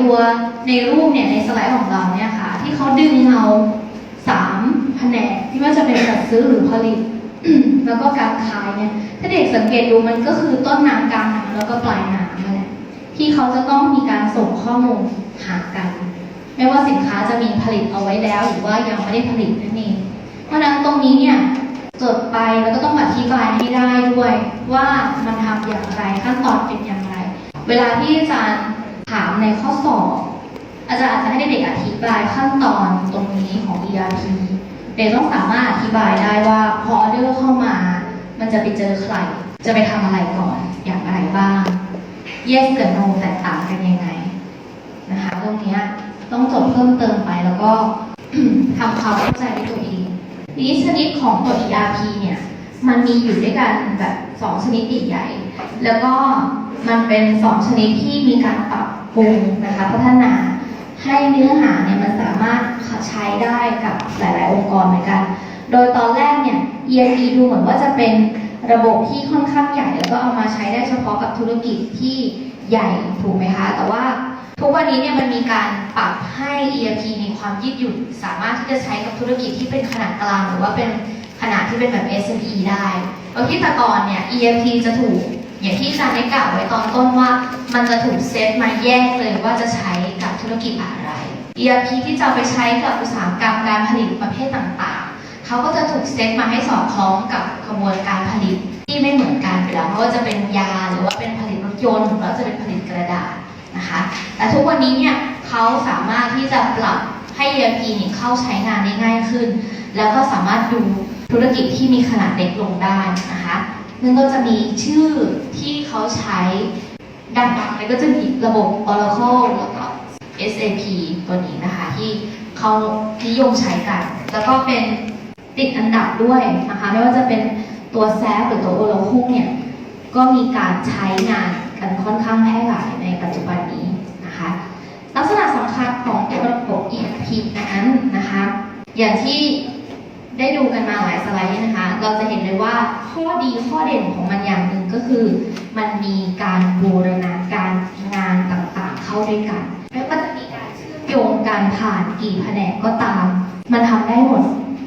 ตัวในรูปเนี่ยในสไลด์ของเราเนี่ยค่ะ ที่เขาดึงเอาสามแผนกที่ว่าจะเป็นจัดซื้อหรือผลิต แล้วก็การขายเนี่ยถ้าเด็กสังเกตดูมันก็คือต้นน้ำกลางน้ำแล้วก็ปลายน้ำนั่นแหละที่เขาจะต้องมีการส่งข้อมูลหากัน ไม่ว่าสินค้าจะมีผลิตเอาไว้แล้ว หรือว่ายังไม่ได้ผลิตนั่นเองเพราะนั้นตรงนี้เนี่ยจดไปแล้วก็ต้องอธิบายให้ได้ด้วย ว่ามันทำอย่างไรขั้นตอนเป็นอย่างไร เวลาที่อาจารย์ ถามในข้อสอบ อาจารย์อาจจะให้เด็กอธิบายขั้นตอนตรงนี้ของ ERP เด็กต้องสามารถอธิบายได้ว่าพอออเดอร์เข้ามา มันจะไปเจอใคร จะไปทำอะไรก่อนอย่างไรบ้าง yes กับ no แตกต่างกันยังไงนะคะตรงนี้ต้องจดเพิ่มเติมไปแล้วก็ทำความเข้าใจด้วยตัวเองทีนี้ชนิดของตัว ERP เนี่ย มันมีอยู่ด้วยกันแบบสองชนิดใหญ่ๆแล้วก็ มันเป็นสองชนิดที่มีการปรับปรุงนะคะพัฒนาให้เนื้อหาเนี่ยมันสามารถใช้ได้กับหลาย ๆ องค์กรเหมือนกัน โดยตอนแรกเนี่ย ERP ดูเหมือนว่าจะเป็นระบบที่ค่อนข้างใหญ่แล้วก็เอามาใช้ได้เฉพาะกับธุรกิจที่ใหญ่ถูกไหมคะ แต่ว่าทุกวันนี้เนี่ยมันมีการปรับให้ ERP มีความยืดหยุ่นสามารถที่จะใช้กับธุรกิจที่เป็นขนาดกลางหรือว่าเป็นขนาดที่เป็นแบบ SME ได้โดยที่แต่ก่อนเนี่ย ERP จะถูก อย่างที่อาจารย์ได้กล่าวไว้ตอนต้นว่า มันจะถูกเซตมาแยกเลยว่าจะใช้กับธุรกิจอะไร ERP ที่จะไปใช้กับอุตสาหกรรมการผลิตประเภทต่างๆ เขาก็จะถูกเซตมาให้สอดคล้องกับกระบวนการผลิตที่ไม่เหมือนกันแล้วเพราะว่าจะเป็นยาหรือว่าเป็นผลิตรถยนต์หรือว่าจะเป็นผลิตกระดาษนะคะ แต่ทุกวันนี้เนี่ยเขาสามารถที่จะปรับให้ ERP เนี่ยเข้าใช้งานได้ง่ายขึ้น แล้วก็สามารถดูธุรกิจที่มีขนาดเล็กลงได้นะคะ นั่นก็จะมีชื่อที่เขาใช้ดังๆเลยก็จะมีระบบ Oracle แล้วก็ SAP ตัวนี้นะคะ ที่เขานิยมใช้กัน แล้วก็เป็นติดอันดับด้วยนะคะ ไม่ว่าจะเป็นตัว SAP หรือตัว Oracle เนี่ย ก็มีการใช้งานกันค่อนข้างแพร่หลายในปัจจุบันนี้นะคะ ลักษณะสำคัญของระบบ ERP นั้นนะคะ อย่างที่ ได้ดูกันมาหลายสไลด์นะคะ เราจะเห็นเลยว่าข้อดีข้อเด่นของมันอย่างหนึ่งก็คือ มันมีการบูรณาการงานต่างๆ เข้าด้วยกันไม่ว่าจะมีการเชื่อมโยงการผ่านกี่แผนกก็ตาม มันทำได้หมด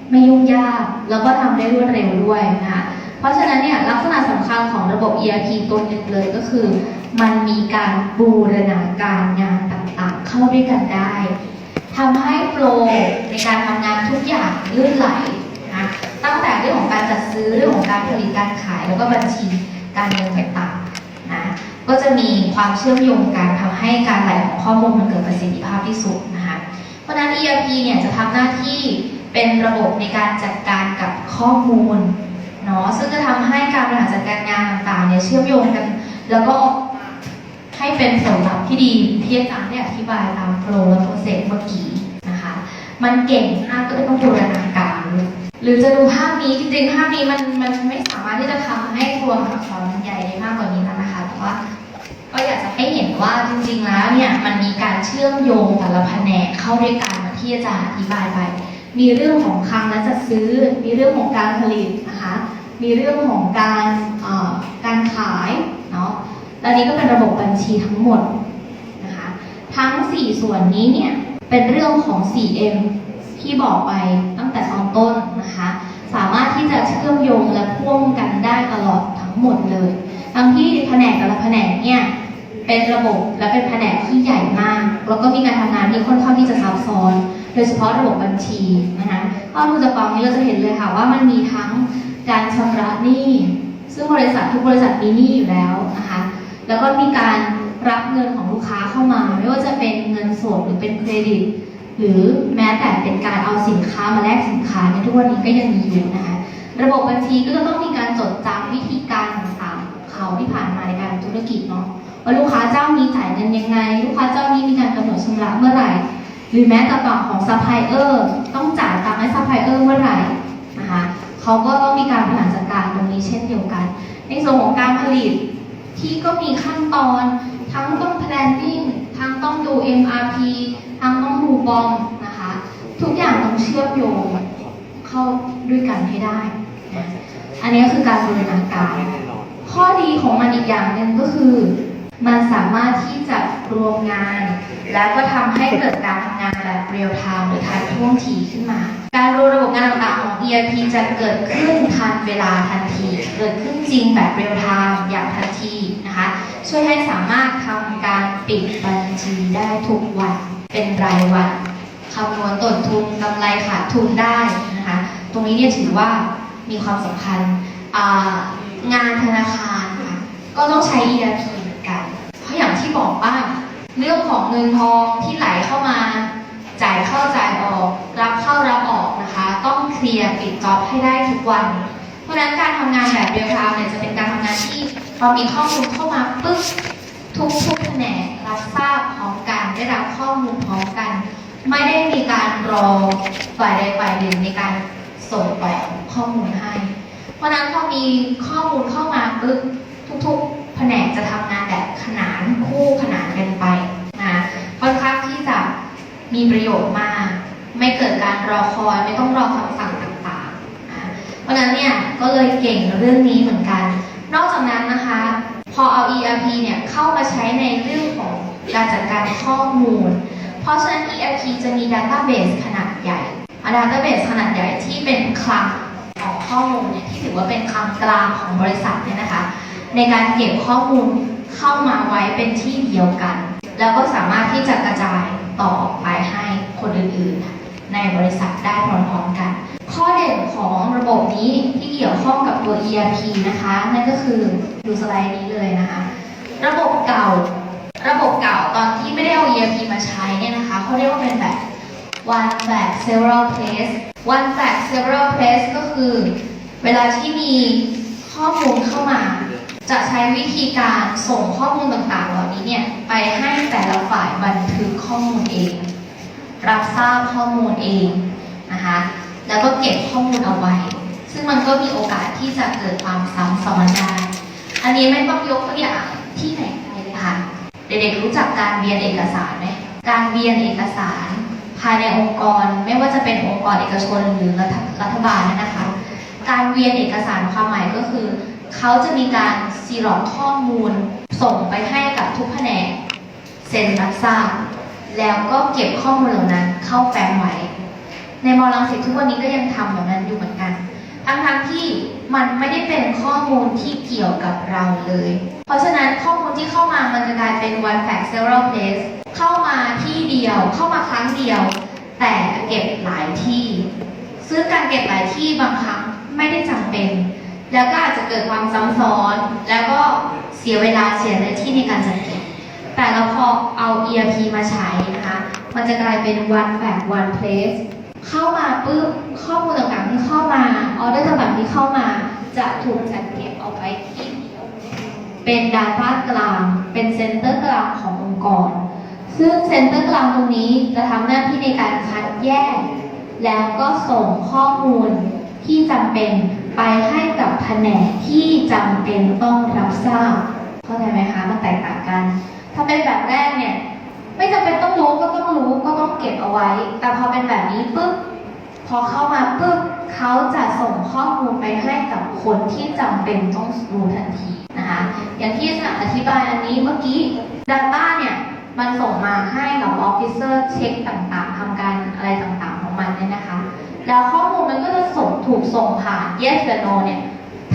ไม่ยุ่งยาก แล้วก็ทำได้รวดเร็วด้วยนะคะเพราะฉะนั้นเนี่ยลักษณะสำคัญของระบบ ERP ตัวหนึ่งเลยก็คือ มันมีการบูรณาการงานต่างๆ เข้าด้วยกันได้ทำให้โฟลว์ในการทำงานทุกอย่างลื่นไหล ตั้งแต่เรื่องของการจัดซื้อเรื่องของการผลิตการขายแล้วก็บัญชีการเงินต่างๆนะก็จะมีความเชื่อมโยงกันทำให้การไหลของข้อมูลมันเกิดประสิทธิภาพที่สุดนะคะเพราะนั้น ERP เนี่ยจะทำหน้าที่เป็นระบบในการจัดการกับข้อมูลเนาะซึ่งจะทำให้การบริหารจัดการงานต่างๆเนี่ยเชื่อมโยงกัน แล้วก็ให้เป็นผลลัพธ์ที่ดีที่อาจารย์ได้อธิบายตามโฟล์และโปรเซสเมื่อกี้นะคะ มันเก่งมากก็ต้องบูรณาการ หรือจะดูภาพนี้จริงๆภาพนี้มันมันไม่สามารถที่จะทำให้ตัวอักษรมันใหญ่ได้มากกว่านี้แล้วนะคะแต่ว่าก็อยากจะให้เห็นว่าจริงๆแล้วเนี่ยมันมีการเชื่อมโยงแต่ละแผนกเข้าด้วยกันมือนที่อาจารย์อธิบายไป มีเรื่องของคลังและจัดซื้อ มีเรื่องของการผลิตนะคะ มีเรื่องของการการขายเนาะและนี้ก็เป็นระบบบัญชีทั้งหมดนะคะทั้ง 4 ส่วนนี้เนี่ยเป็นเรื่องของ 4M ที่บอกไป ต้นนะคะ สามารถที่จะเชื่อมโยงและพ่วงกันได้ตลอดทั้งหมดเลย ทั้งที่แผนกแต่ละแผนกเนี่ยเป็นระบบและเป็นแผนกที่ใหญ่มาก แล้วก็มีการทำงานที่ค่อนข้างที่จะซับซ้อน โดยเฉพาะระบบบัญชีนะคะถ้าเราจากกองนี้เราจะเห็นเลยค่ะว่ามันมีทั้งการชำระหนี้ซึ่งบริษัททุกบริษัทมีหนี้อยู่แล้วนะคะ แล้วก็มีการรับเงินของลูกค้าเข้ามา ไม่ว่าจะเป็นเงินสดหรือเป็นเครดิต หรือแม้แต่เป็นการเอาสินค้ามาแลกสินค้าในทุกวันนี้ก็ยังมีอยู่นะคะระบบบัญชีก็จะต้องมีการจดจำวิธีการต่างๆของเขาที่ผ่านมาในการธุรกิจเนาะว่าลูกค้าเจ้านี้จ่ายเงินยังไง ลูกค้าเจ้านี้มีการกำหนดชำระเมื่อไหร่ หรือแม้แต่ฝั่งของซัพพลายเออร์ต้องจ่ายตังค์ให้ซัพพลายเออร์เมื่อไหร่นะคะเขาก็ต้องมีการบริหารจัดการตรงนี้เช่นเดียวกัน ในส่วนของการผลิตที่ก็มีขั้นตอนทั้งต้อง planning ทั้งต้องดู MRP ทั้งต้อง ดูบอมนะคะ ทุกอย่างต้องเชื่อมโยงเข้าด้วยกันให้ได้นะอันนี้คือการบูรณาการ ข้อดีของมันอีกอย่างหนึ่งก็คือ มันสามารถที่จะรวมงาน แล้วก็ทำให้เกิดการทำงานแบบเรียลไทม์หรือทันท่วงทีขึ้นมา การรวมระบบงานต่างๆของ ERP จะเกิดขึ้นทันเวลาทันที เกิดขึ้นจริงแบบเรียลไทม์อย่างทันทีนะคะ ช่วยให้สามารถทำการปิดบัญชีได้ทุกวัน เป็นรายวันคำนวณต้นทุนกำไรขาดทุนได้นะคะ ตรงนี้เนี่ยถือว่ามีความสำคัญงานธนาคารค่ะก็ต้องใช้ ERP เหมือนกัน เพราะอย่างที่บอกว่าเรื่องของเงินทองที่ไหลเข้ามา จ่ายเข้าจ่ายออก รับเข้ารับออกนะคะ ต้องเคลียร์ปิดจ็อบให้ได้ทุกวัน เพราะฉะนั้นการทำงานแบบเรียลไทม์เนี่ยจะเป็นการทำงานที่พอมีข้อมูลเข้ามาปุ๊บทุกทุก นกรับทราบพร้อมกันได้รับข้อมูลพร้อมกัน ไม่ได้มีการรอฝ่ายใดฝ่ายหนึ่งในการส่งต่อข้อมูลให้ เพราะนั้นพอมีข้อมูลเข้ามาปุ๊บทุกๆ แผนกจะทำงานแบบขนานคู่ขนานกันไปนะค่อนข้างที่จะมีประโยชน์มาก ไม่เกิดการรอคอยไม่ต้องรอคำสั่งต่างๆนะเพราะนั้นเนี่ยก็เลยเก่งเรื่องนี้เหมือนกัน นอกจากนั้นนะคะ อเอา ERP เนี่ยเข้ามาใช้ในเรื่องของการจัดการข้อมูล เพราะฉะนั้น ERP จะมี Database ขนาดใหญ่อะ Database ขนาดใหญ่ที่เป็นคลังของข้อมูลเนี่ยที่ถือว่าเป็นคลังกลางของบริษัทเนี่ยนะคะ ในการเก็บข้อมูลเข้ามาไว้เป็นที่เดียวกัน แล้วก็สามารถที่จะกระจายต่อไปให้คนอื่นๆ ในบริษัทได้พร้อมๆกัน ข้อเด่นของระบบนี้ที่ เกี่ยวข้องกับตัว ERP นะคะ นั่นก็คือดูสไลด์นี้เลยนะคะ ระบบเก่า ระบบเก่าตอนที่ไม่ได้เอา ERP มาใช้เนี่ยนะคะเขาเรียกว่าเป็นแบบ one flag several place one flag several place ก็คือ เวลาที่มีข้อมูลเข้ามา จะใช้วิธีการส่งข้อมูลต่างๆ เหล่านี้เนี่ยไปให้แต่ละฝ่ายบันทึกข้อมูลเอง รับทราบข้อมูลเองนะคะ แล้วก็เก็บข้อมูลเอาไว้ ซึ่งมันก็มีโอกาสที่จะเกิดความซ้ำซ้อนได้ อันนี้ไม่ต้องยกตัวอย่างที่ไหนไปเลยค่ะ เด็กๆรู้จักการเวียนเอกสารไหมการเวียนเอกสาร ภายในองค์กรไม่ว่าจะเป็นองค์กรเอกชนหรือรัฐรฐบาลนยนะคะ การเวียนเอกสารความหมายก็คือ เขาจะมีการซีรอกข้อมูล ส่งไปให้กับทุกแผนกเซ็นรับทราบแล้วก็เก็บข้อมูลเหล่านั้นเข้าแฟ้มไว้ ในมอลังสิตทุกวันนี้ก็ยังทำแบบนั้นอยู่เหมือนกัน ทั้งๆที่มันไม่ได้เป็นข้อมูลที่เกี่ยวกับเราเลย เพราะฉะนั้นข้อมูลที่เข้ามามันจะกลายเป็น one fact several place เข้ามาที่เดียวเข้ามาครั้งเดียว แต่เก็บหลายที่ ซึ่งการเก็บหลายที่บางครั้งไม่ได้จำเป็น แล้วก็อาจจะเกิดความซ้ำซ้อน แล้วก็เสียเวลาเสียเนื้อที่ในการจัดเก็บ แต่เราพอเอา ERP มาใช้นะคะ มันจะกลายเป็น one fact one place เข้ามาปุ๊บข้อมูลต่างๆที่เข้ามาออเดอร์ต่างๆที่เข้ามา จะถูกจัดเก็บเอาไว้ที่เดียวเป็น Data กลาง เป็นเซ็นเตอร์กลางขององค์กร ซึ่งเซ็นเตอร์กลางตรงนี้จะทำหน้าที่ในการคัดแยก แล้วก็ส่งข้อมูลที่จำเป็นไปให้กับแผนกที่จำเป็นต้องรับทราบเข้าใจไหมคะมันแตกต่างกัน ถ้าเป็นแบบแรกเนี่ย ไม่จำเป็นต้องรู้ก็ต้องรู้ก็ต้องเก็บเอาไว้ แต่พอเป็นแบบนี้ปุ๊บพอเข้ามาปุ๊บเขาจะส่งข้อมูลไปให้กับคนที่จำเป็นต้องรู้ทันทีนะคะ อย่างที่จะอธิบายอันนี้เมื่อกี้ Data เนี่ยมันส่งมาให้กับ Officer เช็คต่างๆทำการอะไรต่างๆของมันเนี่ยนะคะ แล้วข้อมูลมันก็จะส่งถูกส่งผ่าน Yes กับ No เนี่ย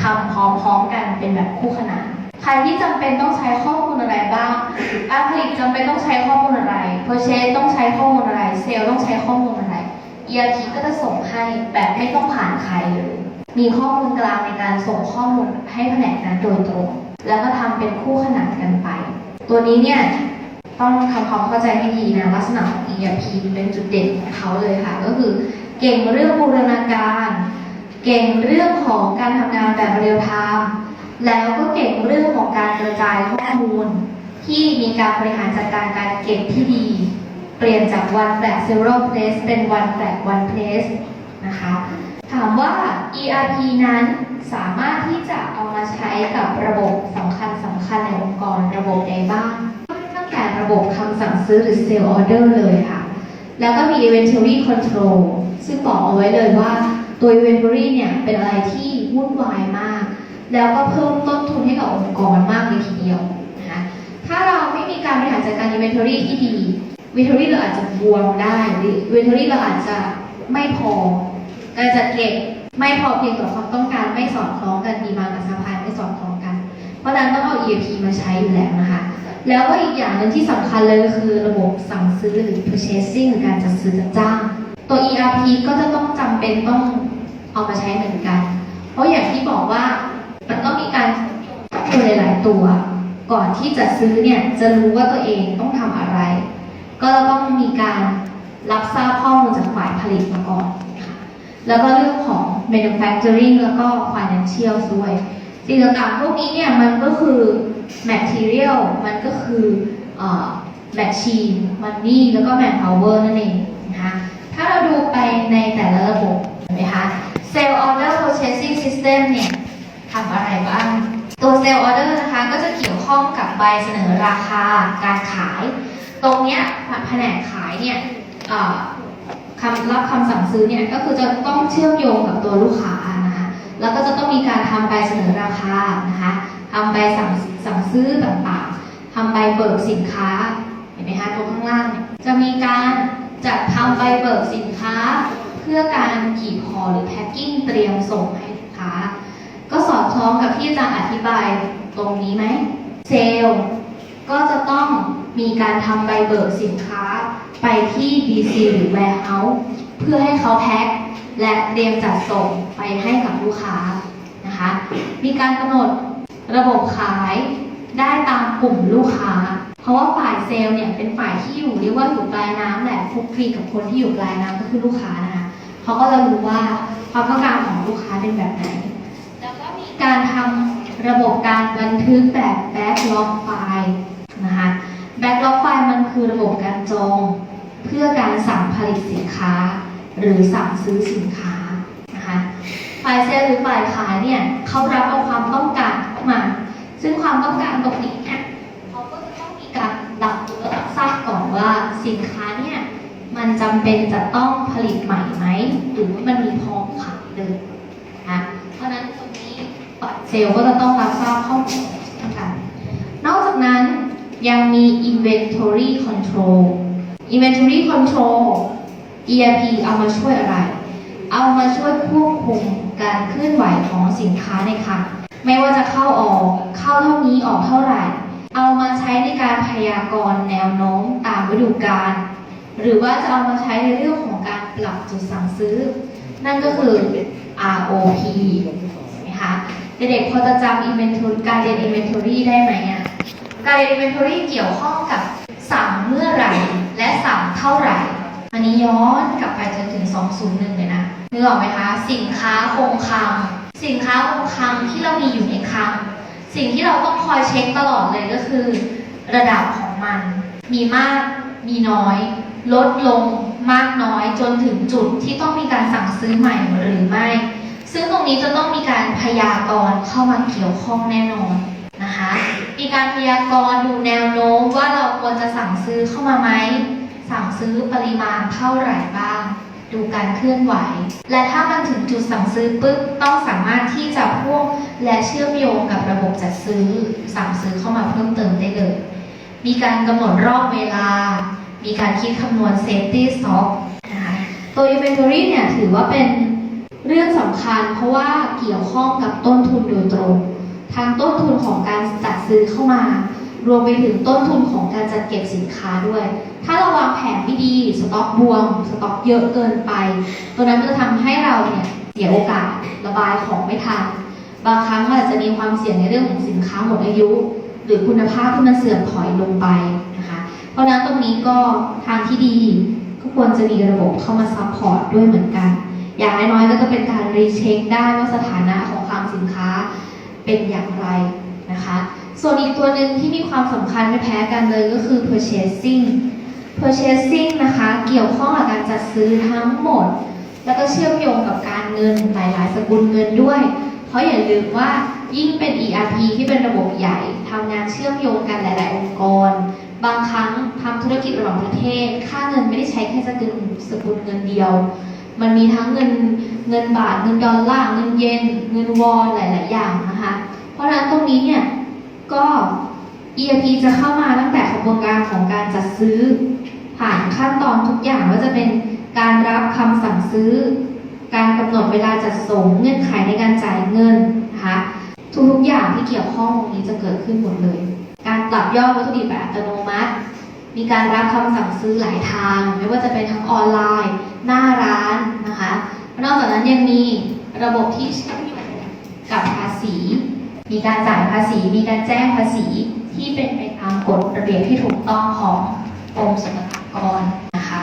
ทำพร้อมๆกันเป็นแบบคู่ขนาน ใครที่จำเป็นต้องใช้ข้อมูลอะไรบ้างอาผลิตจำเป็นต้องใช้ข้อมูลอะไร Purchase ต้องใช้ข้อมูลอะไร เซลล์ต้องใช้ข้อมูลอะไร ERP ก็จะส่งให้แบบไม่ต้องผ่านใครเลย มีข้อมูลกลางในการส่งข้อมูลให้แผนกนั้นโดยตรง แล้วก็ทำเป็นคู่ขนานกันไป ตัวนี้เนี่ยต้องทำความเข้าใจให้ดีนะลักษณะของ ERP เป็นจุดเด่นของเขาเลยค่ะ ก็คือเก่งเรื่องบูรณาการ เก่งเรื่องของการทำงานแบบเรียลไทม์ แล้วก็เก่งเรื่องของการกระจายข้อมูล ที่มีการบริหารจัดการการเก็บที่ดี เปลี่ยนจาก one flag several place เป็น one flag one place นะคะถามว่า ERP นั้นสามารถที่จะเอามาใช้กับระบบสำคัญสำคัญในองค์กรระบบใดบ้างตั้งแต่ระบบคำสั่งซื้อหรือ sale order เลยค่ะ แล้วก็มี inventory control ซึ่งบอกเอาไว้เลยว่าตัว inventory เนี่ยเป็นอะไรที่วุ่นวายมาก แล้วก็เพิ่มต้นทุนให้กับองค์กรมากเลยทีเดียวนะคะถ้าเราไม่มีการบริหารจัดการ inventory ที่ดี inventory เราอาจจะบวมได้หรือ inventory เราอาจจะไม่พอการจัดเก็บไม่พอเพียงต่อความต้องการไม่สอดคล้องกันดีมากับสะพายไม่สอดคล้องกัน เพราะนั้นต้องเอา ERP มาใช้อยู่แล้วนะคะ แล้วก็อีกอย่างหนึ่งที่สำคัญเลยก็คือระบบสั่งซื้อหรือ purchasing หรือการจัดซื้อจัดจ้าง ตัว ERP ก็จะต้องจำเป็นต้องเอามาใช้เหมือนกัน เพราะอย่างที่บอกว่ามันต้องมีการ ดูหลาย ๆ ตัว ก่อนที่จะซื้อเนี่ยจะรู้ว่าตัวเองต้องทำอะไร ก็ต้องมีการรับทราบข้อมูลจากฝ่ายผลิตมาก่อนนะคะแล้วก็เรื่องของ manufacturing แล้วก็ financial ด้วยสิ่งต่างๆพวกนี้เนี่ยมันก็คือ material มันก็คือเอ่อ machine money แล้วก็ manpower นั่นเองนะคะถ้าเราดูไปในแต่ละระบบเห็นไหมคะ sale order purchasing system เนี่ยทำอะไรบ้าง ตัว sale order นะคะก็จะเกี่ยวข้องกับใบเสนอราคาการขาย ตรงเนี้ยแผนกขายเนี่ยคำรับคำสั่งซื้อเนี่ยก็คือจะต้องเชื่อมโยงกับตัวลูกค้านะคะแล้วก็จะต้องมีการทำใบเสนอราคานะคะทำใบสั่งสั่งซื้อต่างๆทำใบเบิกสินค้าเห็นไหมคะตรงข้างล่างจะมีการจัดทำใบเบิกสินค้า เพื่อการขีดห่อหรือแพ็คกิ้งเตรียมส่งให้ลูกค้า คล้องกับที่อาจารย์อธิบายตรงนี้ไหมเซลล์ก็จะต้องมีการทำใบเบิกสินค้าไปที่ DC หรือ Warehouse เพื่อให้เขาแพ็คและเตรียมจัดส่งไปให้กับลูกค้านะคะ มีการกำหนดระบบขายได้ตามกลุ่มลูกค้า เพราะว่าฝ่ายเซลล์เนี่ยเป็นฝ่ายที่อยู่เรียกว่าอยู่ปลายน้ำแหละคลุกคลีกับคนที่อยู่ปลายน้ำก็คือลูกค้านะคะเขาก็จะรู้ว่าความต้องการของลูกค้าเป็นแบบไหน แล้วก็มีการทำ ระบบการบันทึกแบบ backlog file นะคะ backlog file มันคือระบบการจอง เพื่อการสั่งผลิตสินค้า หรือสั่งซื้อสินค้านะคะฝ่ายเซลล์หรือฝ่ายขายเนี่ยเขารับเอาความต้องการเข้ามา ซึ่งความต้องการตรงนี้เนี่ยเขาก็จะต้องมีการรับรู้และรับทราบก่อนว่าสินค้าเนี่ยมันจำเป็นจะต้องผลิตใหม่ไหมหรือว่ามันมีพร้อมขายเลย เซลล์ก็จะต้องรับทราบข้อมูลเช่นกันนอกจากนั้นยังมี inventory control inventory control ERP เอามาช่วยอะไร เอามาช่วยควบคุมการเคลื่อนไหวของสินค้าในคลังไม่ว่าจะเข้าออก เข้าเท่านี้ออกเท่าไหร่ เอามาใช้ในการพยากรณ์แนวโน้มตามฤดูกาล หรือว่าจะเอามาใช้ในเรื่องของการปรับจุดสั่งซื้อ นั่นก็คือ ROP นะคะ เด็กๆพอจะจำ inventory การเรียน inventory ได้ไหมอะ การเรียน inventory เกี่ยวข้องกับสั่งเมื่อไหร่และสั่งเท่าไหร่ อันนี้ย้อนกลับไปจนถึง 201 เลยนะนึกออกไหมคะ สินค้าคงคลังสินค้าคงคลังที่เรามีอยู่ในคลังสิ่งที่เราต้องคอยเช็คตลอดเลยก็คือ ระดับของมัน มีมากมีน้อย ลดลงมากน้อยจนถึงจุดที่ต้องมีการสั่งซื้อใหม่หรือไม่ ซึ่งตรงนี้จะต้องมีการพยากรณ์เข้ามาเกี่ยวข้องแน่นอนนะคะ มีการพยากรณ์ดูแนวโน้มว่าเราควรจะสั่งซื้อเข้ามาไหม สั่งซื้อปริมาณเท่าไหร่บ้าง ดูการเคลื่อนไหว และถ้ามันถึงจุดสั่งซื้อปุ๊บต้องสามารถที่จะพ่วงและเชื่อมโยงกับระบบจัดซื้อ สั่งซื้อเข้ามาเพิ่มเติมได้เลย มีการกำหนดรอบเวลา มีการคิดคำนวณ safety stock นะคะตัว inventory เนี่ยถือว่าเป็น เรื่องสำคัญเพราะว่าเกี่ยวข้องกับต้นทุนโดยตรงทางต้นทุนของการจัดซื้อเข้ามา รวมไปถึงต้นทุนของการจัดเก็บสินค้าด้วย ถ้าเราวางแผนไม่ดีสต็อกบวมสต็อกเยอะเกินไป ตัวนั้นมันจะทำให้เราเนี่ยเสียโอกาสระบายของไม่ทันบางครั้งอาจจะมีความเสี่ยงในเรื่องของสินค้าหมดอายุ หรือคุณภาพที่มันเสื่อมถอยลงไปนะคะเพราะนั้นตรงนี้ก็ทางที่ดีก็ควรจะมีระบบเข้ามาซัพพอร์ตด้วยเหมือนกัน อย่างน้อยๆก็จะเป็นการรีเช็คได้ว่าสถานะของคลังสินค้าเป็นอย่างไรนะคะ ส่วนอีกตัวหนึ่งที่มีความสำคัญไม่แพ้กันเลยก็คือ purchasing purchasing นะคะ เกี่ยวข้องกับการจัดซื้อทั้งหมด แล้วก็เชื่อมโยงกับการเงินหลายๆ สกุลเงินด้วย เพราะอย่าลืมว่ายิ่งเป็น ERP ที่เป็นระบบใหญ่ทำงานเชื่อมโยงกันหลาย ๆ องค์กร บางครั้งทำธุรกิจระหว่างประเทศ ค่าเงินไม่ได้ใช้แค่สกุลสกุลเงินเดียว มันมีทั้งเงินเงินบาทเงินดอลลาร์เงินเยนเงินวอนหลาย ๆ อย่างนะคะ เพราะฉะนั้นตรงนี้เนี่ยก็ ERP จะเข้ามาตั้งแต่กระบวนการของการจัดซื้อ ผ่านขั้นตอนทุกอย่างว่าจะเป็นการรับคำสั่งซื้อ การกำหนดเวลาจัดส่งเงื่อนไขในการจ่ายเงินนะคะทุกๆอย่างที่เกี่ยวข้องตรงนี้จะเกิดขึ้นหมดเลย การปรับยอดวัตถุดิบแบบอัตโนมัติ มีการรับคำสั่งซื้อหลายทาง ไม่ว่าจะเป็นทั้งออนไลน์ หน้าร้านนะคะ นอกจากนั้นยังมีระบบที่เชื่อมโยงกับภาษี มีการจ่ายภาษี มีการแจ้งภาษีที่เป็นไปตามกฎระเบียบที่ถูกต้องของกรมสรรพากรนะคะ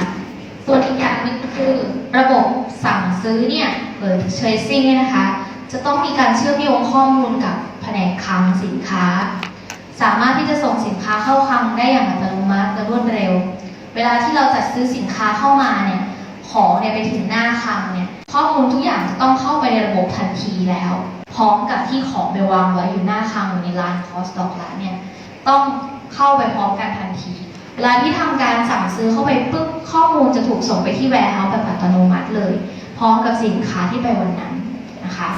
ส่วนอีกอย่างหนึงคือระบบสั่งซื้อเนี่ยหรือ tracing เนี่ยนะคะ จะต้องมีการเชื่อมโยงข้อมูลกับแผนกคลังสินค้า สามารถที่จะส่งสินค้าเข้าคลังได้อย่างอัตโน มัติและรวดเร็ว เวลาที่เราจัดซื้อสินค้าเข้ามาเนี่ยของเนี่ยไปถึงหน้าคลังเนี่ยข้อมูลทุกอย่างจะต้องเข้าไปในระบบทันทีแล้ว พร้อมกับที่ของไปวางไว้อยู่หน้าคลังอยู่ในร้านคอสดอกร้านเนี่ยต้องเข้าไปพร้อมกันทันที เวลาที่ทำการสั่งซื้อเข้าไปปุ๊บข้อมูลจะถูกส่งไปที่แวร์เฮาส์แบบอัตโนมัติเลย พร้อมกับสินค้าที่ไปวันนั้นนะคะ